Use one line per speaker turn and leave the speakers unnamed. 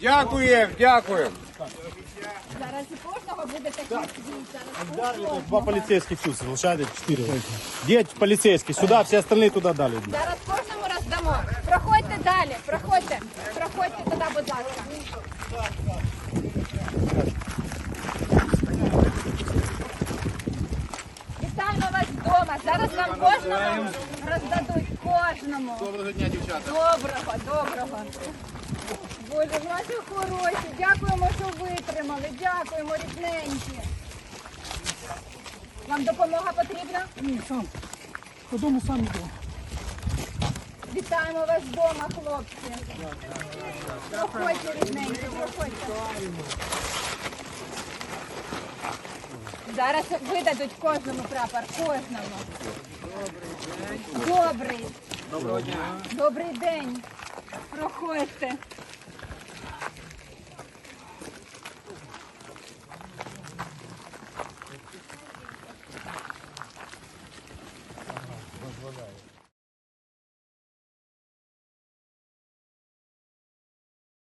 Дякуємо, дякуємо.
Зараз і кожного буде такий.
Два полицейских чувств, лошадок четыре. Где полицейский? Сюда, все остальные туда дали.
Зараз кожному роздамо. Проходьте далі, проходьте. Проходьте туди, будь ласка. Вітаємо вас вдома. Зараз вам кожному роздадуть кожному.
Доброго дня, дівчата.
Доброго, доброго. Боже, ваші хороші. Дякуємо, що витримали. Дякуємо, рідненькі. Вам допомога потрібна?
Ні, сам. Додому сам йду.
Вітаємо вас вдома, хлопці. Проходьте, рідненькі, проходьте. Зараз видадуть кожному прапор, кожному. Добрий. Доброго дня. Добрий день. Проходьте.